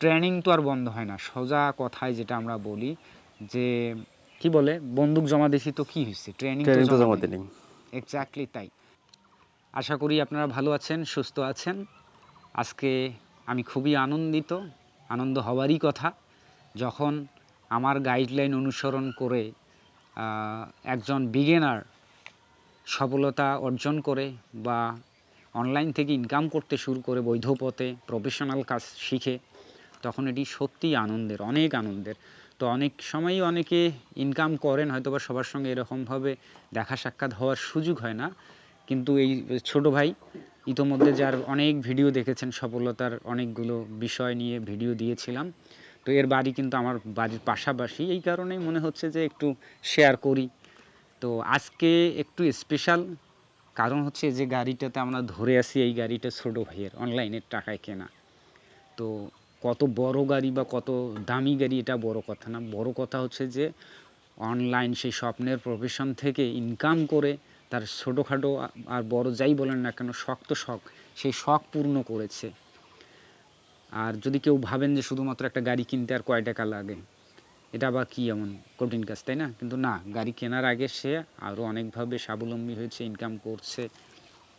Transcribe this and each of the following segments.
Training তো আর বন্ধ হয় না। সোজা কথায় যেটা আমরা বলি যে কি বলে? বন্দুক জমা দিছি তো কি হয়েছে ট্রেনিং তো জমা দিলেন এক্স্যাক্টলি তাই। আশা করি আপনারা ভালো আছেন সুস্থ আছেন। আজকে আমি খুবই আনন্দিত আনন্দ হওয়ারই কথা। যখন আমার গাইডলাইন অনুসরণ করে একজন বিগিনার সফলতা অর্জন করে বা অনলাইন থেকে ইনকাম করতে শুরু করে বৈধ পথে প্রফেশনাল কাজ শিখে তখন এটি সত্যিই আনন্দের, অনেক আনন্দের। তো অনেক সময়ই অনেকে ইনকাম করেন হয়তো বা সবার সঙ্গে এরকমভাবে দেখা সাক্ষাৎ হওয়ার সুযোগ হয় না। কিন্তু এই ছোট ভাই ইতোমধ্যে যার অনেক ভিডিও দেখেছেন, সফলতার অনেকগুলো বিষয় নিয়ে ভিডিও দিয়েছিলাম। তো এর বাড়ি কিন্তু আমার বাড়ির পাশাপাশি। এই কারণেই মনে হচ্ছে যে একটু শেয়ার করি। তো আজকে একটু স্পেশাল কারণ হচ্ছে যে গাড়িটাতে আমরা ধরে আছি এই গাড়িটা ছোটো ভাইয়ের অনলাইনের টাকায় কেনা। তো কত বড় গাড়ি বা কত দামি গাড়ি এটা বড় কথা না। বড় কথা হচ্ছে যে অনলাইন সেই স্বপ্নের প্রফেশন থেকে ইনকাম করে তার ছোটোখাটো আর বড় যাই বলেন না কেন শখ তো শখ সেই শখ পূর্ণ করেছে। আর যদি কেউ ভাবেন যে শুধুমাত্র একটা গাড়ি কিনতে আর কয় টাকা লাগে, এটা আবার কী এমন কঠিন কাজ, তাই না? কিন্তু না, গাড়ি কেনার আগে সে আরও অনেকভাবে স্বাবলম্বী হয়েছে ইনকাম করছে।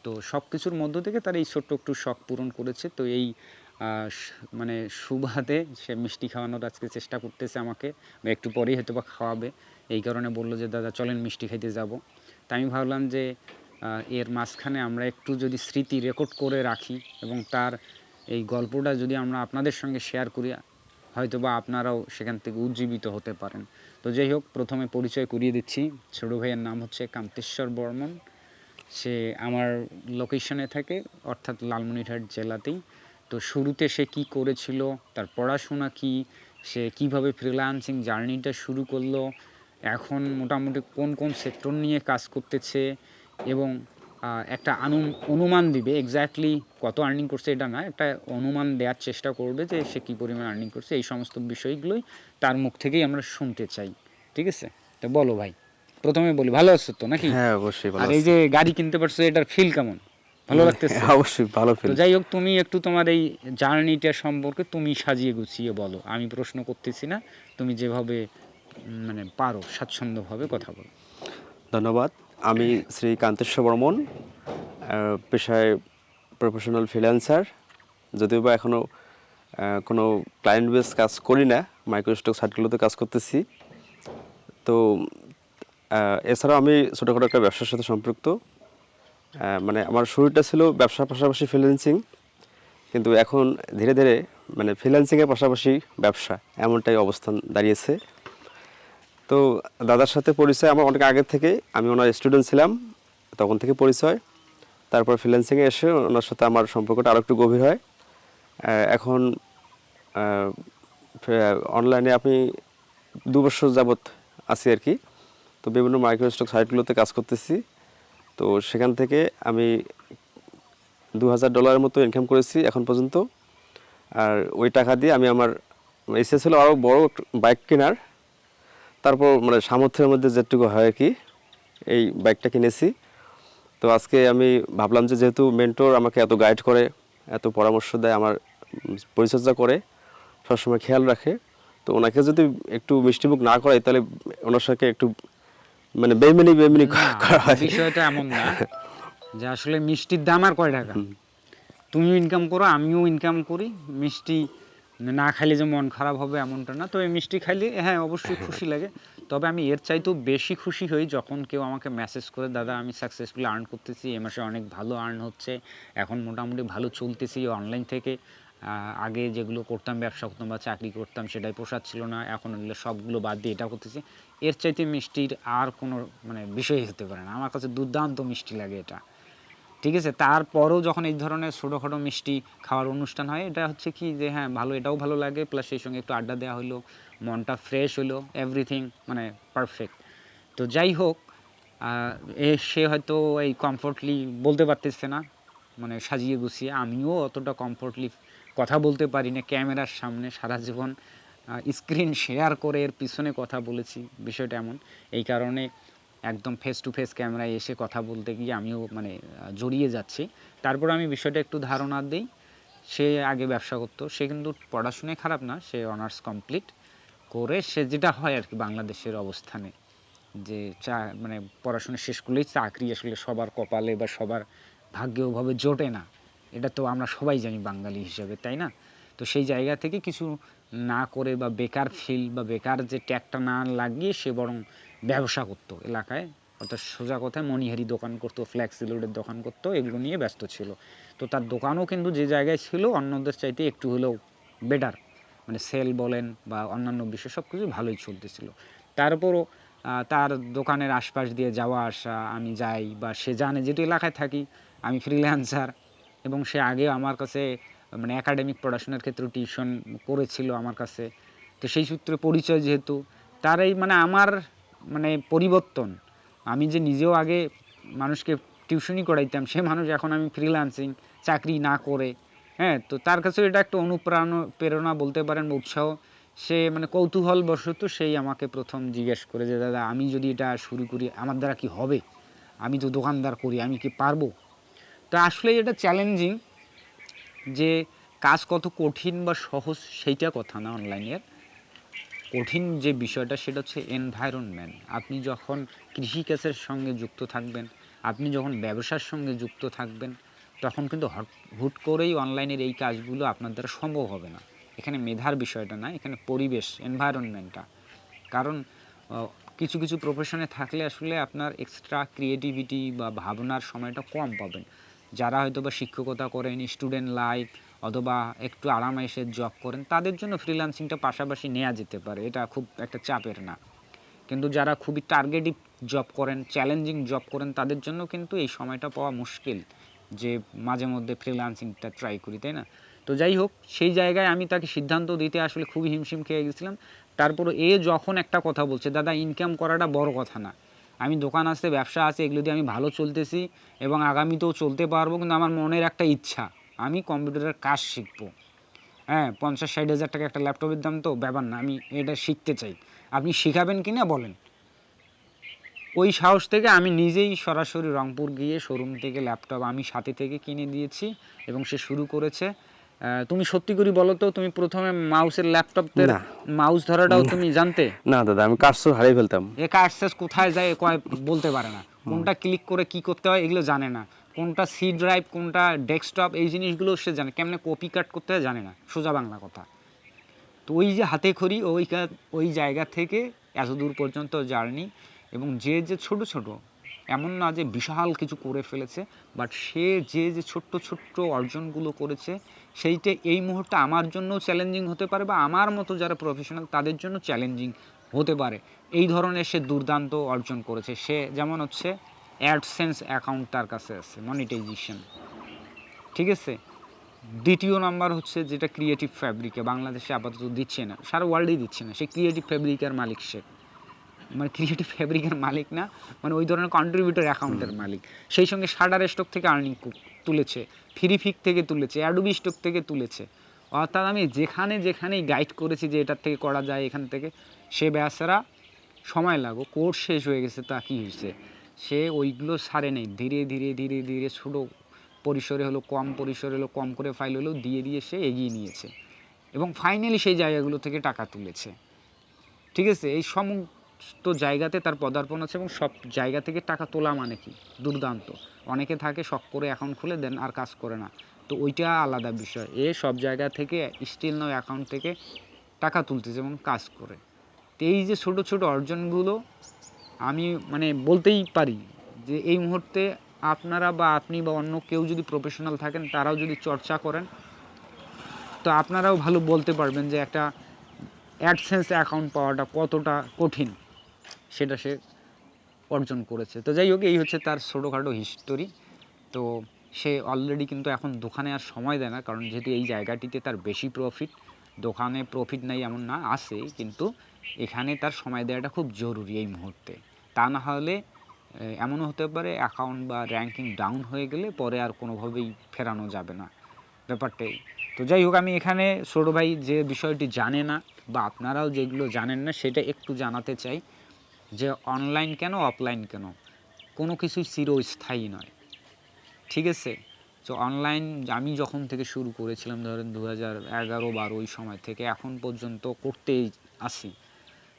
তো সব কিছুর মধ্য থেকে তার এই ছোট্ট একটু শখ পূরণ করেছে। তো এই মানে সুবাদে সে মিষ্টি খাওয়ানোর আজকে চেষ্টা করতেছে আমাকে। একটু পরেই হয়তো বা খাওয়াবে। এই কারণে বলল যে, দাদা, চলেন মিষ্টি খাইতে যাব। তাই আমি ভাবলাম যে এর মাঝখানে আমরা একটু যদি স্মৃতি রেকর্ড করে রাখি এবং তার এই গল্পটা যদি আমরা আপনাদের সঙ্গে শেয়ার করি হয়তো বা আপনারাও সেখান থেকে উজ্জীবিত হতে পারেন। তো যাই হোক, প্রথমে পরিচয় করিয়ে দিচ্ছি। ছোটো ভাইয়ের নাম হচ্ছে কান্তেশ্বর বর্মন। সে আমার লোকেশনে থাকে, অর্থাৎ লালমনিরহাট জেলাতেই। তো শুরুতে সে কি করেছিল? তার পড়াশোনা কি? সে কীভাবে ফ্রিল্যান্সিং জার্নিটা শুরু করল? এখন মোটামুটি কোন কোন সেক্টর নিয়ে কাজ করতেছে? এবং একটা অনুমান দিবে এক্স্যাক্টলি কত আর্নিং করছে এটা না একটা অনুমান দেওয়ার চেষ্টা করবে যে সে কী পরিমাণ আর্নিং করছে এই সমস্ত বিষয়গুলোই তার মুখ থেকেই আমরা শুনতে চাই। ঠিক আছে? তো বলো ভাই প্রথমে বলি ভালো আছো তো নাকি? হ্যাঁ অবশ্যই আর এই যে গাড়ি কিনতে পারছ এটার ফিল কেমন? ভালো লাগতেছে। অবশ্যই ভালো ফিল যাই হোক তুমি একটু তোমার এই জার্নিটা সম্পর্কে তুমি সাজিয়ে গুছিয়ে বলো। আমি প্রশ্ন করতেছি না তুমি যেভাবে মানে পারো স্বাচ্ছন্দ্যভাবে কথা বলো। ধন্যবাদ। আমি শ্রী কান্তেশ্বর বর্মন পেশায় প্রফেশনাল ফ্রিল্যান্সার যদিও বা এখনও কোনো ক্লায়েন্ট বেস কাজ করি না মাইক্রোস্টক সাইটগুলোতে কাজ করতেছি। তো এছাড়াও আমি ছোটোখাটো একটা ব্যবসার সাথে সম্পৃক্ত। মানে আমার শুরুটা ছিল ব্যবসার পাশাপাশি ফ্রিল্যান্সিং কিন্তু এখন ধীরে ধীরে মানে ফ্রিল্যান্সিংয়ের পাশাপাশি ব্যবসা এমনটাই অবস্থান দাঁড়িয়েছে। তো দাদার সাথে পরিচয় আমার অনেক আগের থেকে আমি ওনার স্টুডেন্ট ছিলাম, তখন থেকে পরিচয়। তারপর ফ্রিল্যান্সিংয়ে এসে ওনার সাথে আমার সম্পর্কটা আরও একটু গভীর হয়। এখন অনলাইনে আমি দু বছর যাবৎ আছি আর কি। তো বিভিন্ন মাইক্রোস্টক সাইটগুলোতে কাজ করতেছি। তো সেখান থেকে আমি দু হাজার ডলারের মতো ইনকাম করেছি এখন পর্যন্ত। আর ওই টাকা দিয়ে আমি আমার ইচ্ছে ছিল আরও বড় বাইক কেনার। তারপর মানে সামর্থ্যের মধ্যে যেটুকু হয় আর কি, এই বাইকটা কিনেছি। তো আজকে আমি ভাবলাম যে যেহেতু মেন্টর আমাকে এত গাইড করে, এত পরামর্শ দেয়, আমার পরিচর্যা করে, সবসময় খেয়াল রাখে। তো ওনাকে যদি একটু মিষ্টিমুখ না করাই, তাহলে ওনার সাথে একটু মানে বেমিনি বেমিনি করা হয়। বিষয়টা এমন না যে আসলে মিষ্টির দাম আর কয় টাকা। তুমিও ইনকাম করো আমিও ইনকাম করি। মিষ্টি না খাইলে যে মন খারাপ হবে এমনটা না। তবে মিষ্টি খাইলে হ্যাঁ অবশ্যই খুশি লাগে। তবে আমি এর চাইতেও বেশি খুশি হই যখন কেউ আমাকে মেসেজ করে দাদা আমি সাকসেসফুলি আর্ন করতেছি এ মাসে অনেক ভালো আর্ন হচ্ছে এখন মোটামুটি ভালো চলতেছি অনলাইন থেকে আগে যেগুলো করতাম, ব্যবসা করতাম বা চাকরি করতাম, সেটাই পোষাচ্ছিল না। এখন এগুলো সবগুলো বাদ দিয়ে এটা করতেছি। এর চাইতে মিষ্টির আর কোনো মানে বিষয় হতে পারে না। আমার কাছে দুর্দান্ত মিষ্টি লাগে এটা। ঠিক আছে? তারপরও যখন এই ধরনের ছোটোখাটো মিষ্টি খাওয়ার অনুষ্ঠান হয়, এটা হচ্ছে কি যে হ্যাঁ ভালো, এটাও ভালো লাগে। প্লাস সেই সঙ্গে একটু আড্ডা দেওয়া হলো মনটা ফ্রেশ হলো এভরিথিং মানে পারফেক্ট তো যাই হোক এ, সে হয়তো এই কমফোর্টলি বলতে পারতেছে না মানে সাজিয়ে গুছিয়ে। আমিও অতটা কমফোর্টলি কথা বলতে পারি না, ক্যামেরার সামনে সারা জীবন স্ক্রিন শেয়ার করে এর পিছনে কথা বলেছি, বিষয়টা এমন। এই কারণে একদম ফেস টু ফেস ক্যামেরায় এসে কথা বলতে গিয়ে আমিও মানে জড়িয়ে যাচ্ছি। তারপর আমি বিষয়টা একটু ধারণা দিই, সে আগে ব্যবসা করতো, সে কিন্তু পড়াশোনায় খারাপ না, সে অনার্স কমপ্লিট করে সে যেটা হয় আর কি বাংলাদেশের অবস্থানে, যে চা মানে পড়াশোনা শেষ করলেই চাকরি আসলে সবার কপালে বা সবার ভাগ্যে ওভাবে জোটে না। এটা তো আমরা সবাই জানি বাঙালি হিসেবে, তাই না? তো সেই জায়গা থেকে কিছু না করে বা বেকার ফিল বা বেকার যে ট্যাগটা না লাগিয়ে সে বরং ব্যবসা করতো এলাকায়। অর্থাৎ সোজা কথায় মণিহারি দোকান করতো, ফ্ল্যাক্সিলোডের দোকান করতো, এগুলো নিয়ে ব্যস্ত ছিল। তো তার দোকানও কিন্তু যে জায়গায় ছিল, অন্যদের চাইতে একটু হলেও বেটার মানে সেল বলেন বা অন্যান্য বিষয় সব কিছু ভালোই চলতেছিল। তারপরও তার দোকানের আশপাশ দিয়ে যাওয়া আসা, আমি যাই বা সে জানে, যেহেতু এলাকায় থাকি, আমি ফ্রিল্যান্সার এবং সে আগে আমার কাছে মানে একাডেমিক পড়াশোনার ক্ষেত্রে টিউশন করেছিল আমার কাছে। তো সেই সূত্রে পরিচয় যেহেতু তার এই মানে আমার মানে পরিবর্তন। আমি যে নিজেও আগে মানুষকে টিউশনই করাইতাম, সে মানুষ এখন আমি ফ্রিল্যান্সিং চাকরি না করে হ্যাঁ? তো তার কাছেও এটা একটা অনুপ্রেরণা প্রেরণা বলতে পারেন উৎসাহ। সে মানে কৌতূহল বশত সেই আমাকে প্রথম জিজ্ঞেস করে যে, দাদা, আমি যদি এটা শুরু করি, আমার দ্বারা কি হবে? আমি তো দোকানদার করি, আমি কি পারব? তো আসলে এটা চ্যালেঞ্জিং যে কাজ কত কঠিন বা সহজ সেইটা কথা না অনলাইনের কঠিন যে বিষয়টা সেটা হচ্ছে এনভায়রনমেন্ট আপনি যখন কৃষিকাজের সঙ্গে যুক্ত থাকবেন, আপনি যখন ব্যবসার সঙ্গে যুক্ত থাকবেন, তখন কিন্তু হট, হুট করেই অনলাইনের এই কাজগুলো আপনার দ্বারা সম্ভব হবে না। এখানে মেধার বিষয়টা না, এখানে পরিবেশ এনভায়রনমেন্টটা কারণ কিছু কিছু প্রফেশনে থাকলে আসলে আপনার এক্সট্রা ক্রিয়েটিভিটি বা ভাবনার সময়টা কম পাবেন। যারা হয়তো বা শিক্ষকতা করেন স্টুডেন্ট লাইফ অথবা একটু আরামাইশের জব করেন, তাদের জন্য ফ্রিল্যান্সিংটা পাশাপাশি নেওয়া যেতে পারে। এটা খুব একটা চাপের না। কিন্তু যারা খুবই টার্গেটিভ জব করেন চ্যালেঞ্জিং জব করেন, তাদের জন্য কিন্তু এই সময়টা পাওয়া মুশকিল যে মাঝে মধ্যে ফ্রিল্যান্সিংটা ট্রাই করি, তাই না? তো যাই হোক, সেই জায়গায় আমি তাকে সিদ্ধান্ত দিতে আসলে খুবই হিমশিম খেয়ে গেছিলাম। তারপরে এ যখন একটা কথা বলছে, দাদা ইনকাম করাটা বড় কথা না। আমি দোকান আছে ব্যবসা আছে, এগুলো দিয়ে আমি ভালো চলতেছি এবং আগামীতেও চলতে পারব কিন্তু আমার মনের একটা ইচ্ছা। আমি কম্পিউটারের কাজ শিখব। হ্যাঁ পঞ্চাশ, ষাট হাজার টাকা একটা ল্যাপটপের দাম তো ব্যাপার না, আমি এটা শিখতে চাই। আপনি শেখাবেন কি না বলেন? ওই সাহস থেকে আমি নিজেই সরাসরি রংপুর গিয়ে শোরুম থেকে ল্যাপটপ আমি সাথে থেকে কিনে দিয়েছি এবং সে শুরু করেছে। তুমি সত্যি করে বলো তো তুমি প্রথমে মাউসের ল্যাপটপের মাউস ধরাটাও তুমি জানতে? না দাদা আমি কার্সর হারিয়ে ফেলতাম। এ কার্সেস কোথায় যায় কয় বলতে পারে না। কোনটা ক্লিক করে কি করতে হয় এগুলো জানে না। কোনটা সি ড্রাইভ কোনটা ডেস্কটপ এই জিনিসগুলো সে জানে। কেমনে কপি কাট করতে হয় জানে না সোজা বাংলা কথা। তো ওই যে হাতে খড়ি ওই ওই জায়গা থেকে এত দূর পর্যন্ত জার্নি এবং যে যে ছোট ছোট এমন না যে বিশাল কিছু করে ফেলেছে বাট সে যে যে ছোট্ট ছোট্ট অর্জনগুলো করেছে, সেইটা এই মুহূর্তে আমার জন্য চ্যালেঞ্জিং হতে পারে বা আমার মতো যারা প্রফেশনাল তাদের জন্য চ্যালেঞ্জিং হতে পারে। এই ধরনের সে দুর্দান্ত অর্জন করেছে। সে যেমন হচ্ছে অ্যাডসেন্স অ্যাকাউন্ট তার কাছে আছে মনিটাইজেশন ঠিক আছে? দ্বিতীয় নাম্বার হচ্ছে যেটা ক্রিয়েটিভ ফ্যাব্রিকে বাংলাদেশে আপাতত দিচ্ছে না, সারা ওয়ার্ল্ডেই দিচ্ছে না। সে ক্রিয়েটিভ ফ্যাব্রিকের মালিক সে। মানে ক্রিয়েটিভ ফ্যাব্রিকের মালিক না মানে ওই ধরনের কন্ট্রিবিউটর অ্যাকাউন্টের মালিক। সেই সঙ্গে শাটার স্টক থেকে আর্নিং তুলেছে ফ্রিফিক থেকে তুলেছে অ্যাডোবি স্টক থেকে তুলেছে। অর্থাৎ আমি যেখানে যেখানেই গাইড করেছি যে এটার থেকে করা যায় এখান থেকে সে বেচারা সময় লাগো কোর্স শেষ হয়ে গেছে তা কী হয়েছে? সে ওইগুলো সারে নেই ধীরে ধীরে ধীরে ধীরে ছোটো পরিসরে হলো কম পরিসরে হলো কম করে ফাইল হলেও দিয়ে দিয়ে সে এগিয়ে নিয়েছে। এবং ফাইনালি সেই জায়গাগুলো থেকে টাকা তুলেছে। ঠিক আছে? এই সমস্ত জায়গাতে তার পদার্পণ আছে এবং সব জায়গা থেকে টাকা তোলা মানে কি? দুর্দান্ত। অনেকে থাকে, শখ করে অ্যাকাউন্ট খুলে দেন, আর কাজ করে না। তো ওইটা আলাদা বিষয়। এ সব জায়গা থেকে স্টিল নয় অ্যাকাউন্ট থেকে টাকা তুলতেছে এবং কাজ করে। তো এই যে ছোট ছোট অর্জনগুলো আমি মানে বলতেই পারি যে এই মুহূর্তে আপনারা বা আপনি বা অন্য কেউ যদি প্রফেশনাল থাকেন, তারাও যদি চর্চা করেন, তো আপনারাও ভালো বলতে পারবেন যে একটা অ্যাডসেন্স অ্যাকাউন্ট পাওয়াটা কতটা কঠিন। সেটা সে অর্জন করেছে। তো যাই হোক, এই হচ্ছে তার ছোটোখাটো হিস্টোরি তো সে অলরেডি কিন্তু এখন দোকানে আর সময় দেয় না, কারণ যেহেতু এই জায়গাটিতে তার বেশি প্রফিট দোকানে প্রফিট নাই এমন না, আছে, কিন্তু এখানে তার সময় দেওয়াটা খুব জরুরি এই মুহূর্তে। তা না হলে এমনও হতে পারে অ্যাকাউন্ট বা র্যাঙ্কিং ডাউন হয়ে গেলে পরে আর কোনোভাবেই ফেরানো যাবে না ব্যাপারটাই। তো যাই হোক, আমি এখানে ছোটো ভাই যে বিষয়টি জানে না বা আপনারাও যেগুলো জানেন না, সেটা একটু জানাতে চাই। যে অনলাইন কেন অফলাইন কেন? কোনো কিছুই চিরস্থায়ী নয়। ঠিক আছে? তো অনলাইন আমি যখন থেকে শুরু করেছিলাম, ধরেন দু হাজার এগারো বারো ওই সময় থেকে এখন পর্যন্ত করতেই আসি।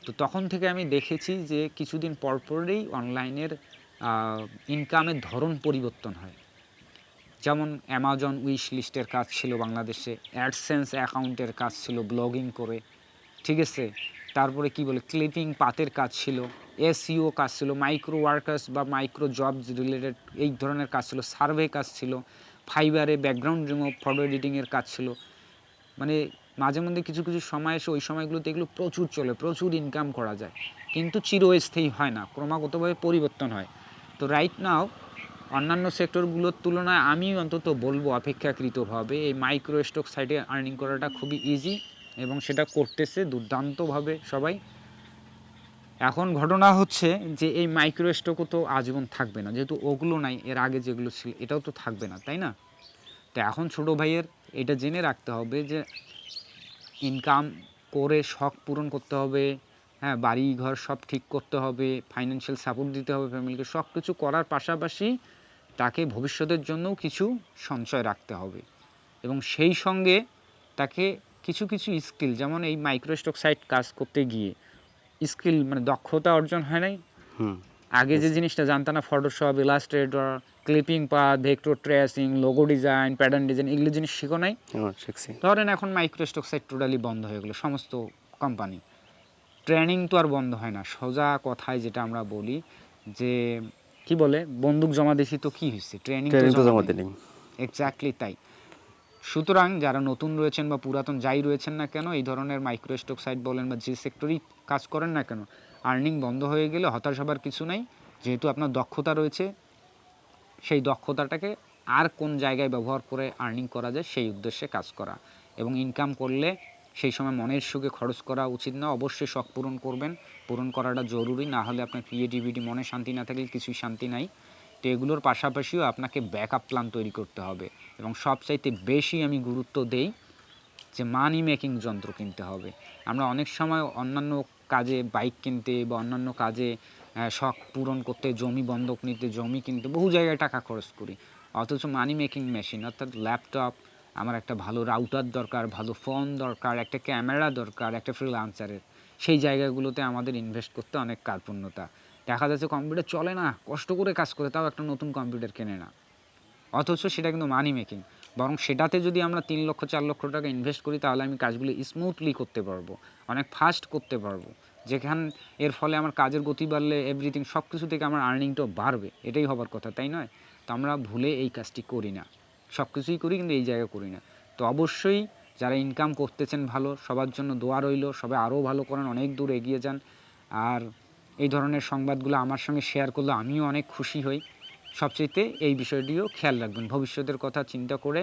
তো তখন থেকে আমি দেখেছি যে কিছুদিন পরপরেই অনলাইনের ইনকামের ধরন পরিবর্তন হয়। যেমন অ্যামাজন উইশ লিস্টের কাজ ছিল বাংলাদেশে অ্যাডসেন্স অ্যাকাউন্টের কাজ ছিল ব্লগিং করে। ঠিক আছে? তারপরে কি বলে ক্লিপিং পাতের কাজ ছিল এসইও কাজ ছিল মাইক্রো ওয়ার্কার্স বা মাইক্রো জবস রিলেটেড এই ধরনের কাজ ছিল সার্ভে কাজ ছিল ফাইবারে ব্যাকগ্রাউন্ড রিমুভ ফটো এডিটিংয়ের কাজ ছিল। মানে মাঝে মধ্যে কিছু কিছু সময় এসে ওই সময়গুলোতে এগুলো প্রচুর চলে, প্রচুর ইনকাম করা যায়। কিন্তু চিরস্থায়ী হয় না, ক্রমাগতভাবে পরিবর্তন হয়। তো রাইট নাও অন্যান্য সেক্টরগুলোর তুলনায় আমি অন্তত বলব অপেক্ষাকৃতভাবে এই মাইক্রো স্টক সাইটে আর্নিং করাটা খুবই ইজি এবং সেটা করতেছে দুর্দান্তভাবে সবাই। এখন ঘটনা হচ্ছে যে এই মাইক্রো স্টকও তো আজীবন থাকবে না, যেহেতু ওগুলো নাই, এর আগে যেগুলো ছিল, এটাও তো থাকবে না, তাই না? তো এখন ছোটো ভাইয়ের এটা জেনে রাখতে হবে যে ইনকাম করে শখ পূরণ করতে হবে হ্যাঁ বাড়ি ঘর সব ঠিক করতে হবে ফাইন্যান্সিয়াল সাপোর্ট দিতে হবে ফ্যামিলিকে সব কিছু করার পাশাপাশি তাকে ভবিষ্যতের জন্যও কিছু সঞ্চয় রাখতে হবে। এবং সেই সঙ্গে তাকে কিছু কিছু স্কিল যেমন এই মাইক্রোস্টক সাইট কাজ করতে গিয়ে স্কিল মানে দক্ষতা অর্জন হয় নাই? আগে যে জিনিসটা জানতাম না Photoshop Illustrator clipping path vector tracing logo design pattern design এগুলো জিনিস শিখো নাই? ধরেন এখন মাইক্রোস্টক সাইট টোটালি বন্ধ হয়ে গেলো সমস্ত কোম্পানি ট্রেনিং তো আর বন্ধ হয় না সোজা কথায় যেটা আমরা বলি যে কি বলে বন্দুক জমা দিছি তো কি হয়েছে? ট্রেনিং তো জমা জমা দিলেন এক্স্যাক্টলি তাই। সুতরাং যারা নতুন রয়েছেন বা পুরাতন যাই রয়েছেন না কেন, এই ধরনের মাইক্রোস্টক সাইট বলেন বা যে সেক্টরেই কাজ করেন না কেন, আর্নিং বন্ধ হয়ে গেলে হতাশ হবার কিছু নাই। যেহেতু আপনার দক্ষতা রয়েছে, সেই দক্ষতাটাকে আর কোন জায়গায় ব্যবহার করে আর্নিং করা যায় সেই উদ্দেশ্যে কাজ করা। এবং ইনকাম করলে সেই সময় মনের সুখে খরচ করা উচিত না, অবশ্যই শখ পূরণ করবেন। পূরণ করাটা জরুরি, না হলে আপনার ক্রিয়েটিভিটি, মনে শান্তি না থাকলে কিছুই শান্তি নাই। তো এগুলোর পাশাপাশিও আপনাকে ব্যাকআপ প্ল্যান তৈরি করতে হবে। এবং সবচাইতে বেশি আমি গুরুত্ব দেই যে মানি মেকিং যন্ত্র কিনতে হবে। আমরা অনেক সময় অন্যান্য কাজে বাইক কিনতে বা অন্যান্য কাজে শখ পূরণ করতে, জমি বন্ধক নিতে, জমি কিনতে বহু জায়গায় টাকা খরচ করি। অথচ মানি মেকিং মেশিন অর্থাৎ ল্যাপটপ আমার একটা ভালো রাউটার দরকার, ভালো ফোন দরকার, একটা ক্যামেরা দরকার, একটা ফ্রিলান্সারের সেই জায়গাগুলোতে আমাদের ইনভেস্ট করতে অনেক কার্পণ্যতা। দেখা যাচ্ছে কম্পিউটার চলে না, কষ্ট করে কাজ করে, তাও একটা নতুন কম্পিউটার কেনে না। অথচ সেটা কিন্তু মানি মেকিং বরং সেটাতে যদি আমরা তিন লক্ষ, চার লক্ষ টাকা ইনভেস্ট করি, তাহলে আমি কাজগুলো স্মুথলি করতে পারব, অনেক ফাস্ট করতে পারব। যেখান, এর ফলে আমার কাজের গতি বাড়লে এভরিথিং সব কিছু থেকে আমার আর্নিংটাও বাড়বে। এটাই হবার কথা, তাই নয়? তো আমরা ভুলে এই কাজটি করি না। সব কিছুই করি, কিন্তু এই জায়গায় করি না। তো অবশ্যই যারা ইনকাম করতেছেন ভালো, সবার জন্য দোয়া রইল। সবাই আরও ভালো করেন, অনেক দূর এগিয়ে যান। আর এই ধরনের সংবাদগুলো আমার সঙ্গে শেয়ার করলে আমিও অনেক খুশি হই। সবচেয়ে এই বিষয়টিও খেয়াল রাখবেন ভবিষ্যতের কথা চিন্তা করে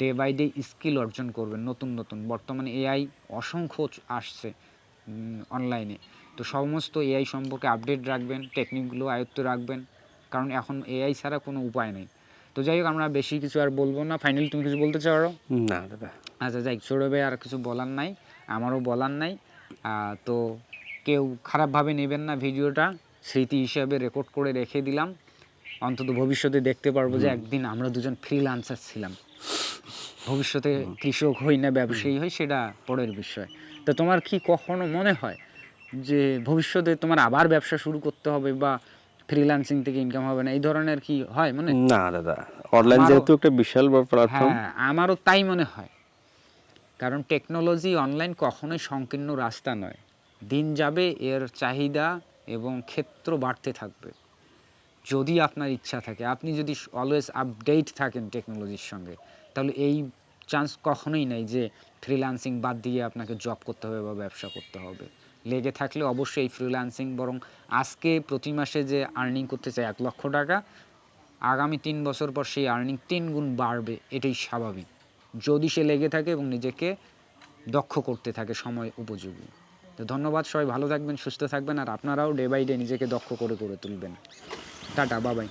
ডে বাই ডে স্কিল অর্জন করবেন নতুন নতুন। বর্তমানে এআই অসংখ্য আসছে অনলাইনে তো সমস্ত এআই সম্পর্কে আপডেট রাখবেন টেকনিকগুলো আয়ত্ত রাখবেন কারণ এখন এআই ছাড়া কোনো উপায় নেই। তো যাই হোক আমরা বেশি কিছু আর বলব না। ফাইনালি তুমি কিছু বলতে চাও আরও? না দাদা। আচ্ছা যাই সৌরভে আর কিছু বলার নাই আমারও বলার নাই। তো কেউ খারাপভাবে নেবেন না ভিডিওটা স্মৃতি হিসাবে রেকর্ড করে রেখে দিলাম। অন্তত ভবিষ্যতে দেখতে পারব যে একদিন আমরা দুজন ফ্রিলান্সার ছিলাম। ভবিষ্যতে কৃষক হই না ব্যবসায়ী হই সেটা পরের বিষয়। তো তোমার কি কখনো মনে হয় যে ভবিষ্যতে তোমার আবার ব্যবসা শুরু করতে হবে বা ফ্রিল্যান্সিং থেকে ইনকাম হবে না? এই ধরনের কি হয় মনে? না দাদা। অনলাইন যেহেতু একটা বিশাল প্ল্যাটফর্ম হ্যাঁ আমারও তাই মনে হয়। কারণ টেকনোলজি অনলাইন কখনোই সংকীর্ণ রাস্তা নয়। দিন যাবে, এর চাহিদা এবং ক্ষেত্র বাড়তে থাকবে। যদি আপনার ইচ্ছা থাকে, আপনি যদি অলওয়েজ আপডেট থাকেন টেকনোলজির সঙ্গে, তাহলে এই চান্স কখনোই নেই যে ফ্রিল্যান্সিং বাদ দিয়ে আপনাকে জব করতে হবে বা ব্যবসা করতে হবে। লেগে থাকলে অবশ্যই এই ফ্রিল্যান্সিং বরং আজকে প্রতি মাসে যে আর্নিং করতে চাই এক লক্ষ টাকা, আগামী তিন বছর পর সেই আর্নিং তিন গুণ বাড়বে, এটাই স্বাভাবিক। যদি সে লেগে থাকে এবং নিজেকে দক্ষ করতে থাকে সময় উপযোগী। তো ধন্যবাদ সবাই, ভালো থাকবেন, সুস্থ থাকবেন, আর আপনারাও ডে বাই ডে নিজেকে দক্ষ করে করে তুলবেন। টাটা বাবাই